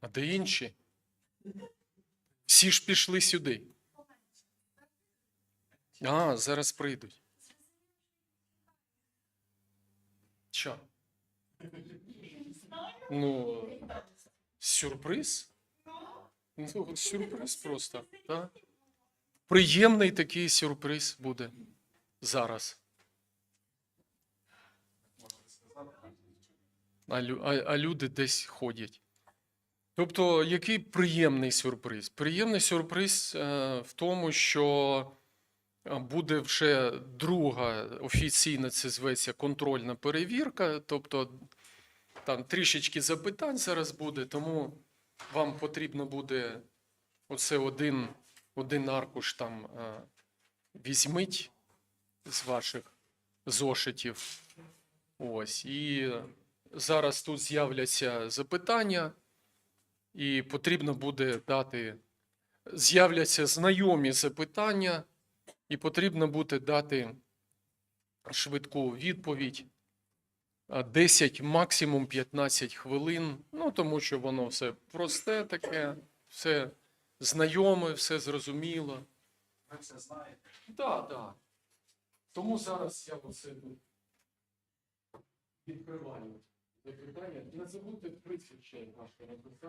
А де інші? Всі ж пішли сюди. А, зараз прийдуть. Що? Ну, сюрприз? Ну, сюрприз просто. Так? Приємний такий сюрприз буде зараз. А, а, а люди десь ходять. Тобто, який приємний сюрприз? Приємний сюрприз е, в тому, що е, буде вже друга офіційна, це зветься контрольна перевірка. Тобто там трішечки запитань зараз буде, тому вам потрібно буде оце один, один аркуш там е, візьміть з ваших зошитів. Ось. І зараз тут з'являться запитання, і потрібно буде дати. З'являться знайомі запитання, і потрібно буде дати швидку відповідь. 10, максимум 15 хвилин. Ну, тому що воно все просте таке, все знайоме, все зрозуміло. Ви це знаєте. Так, так. Тому зараз я оце відкриваю запитання. Не забудьте ваше написати.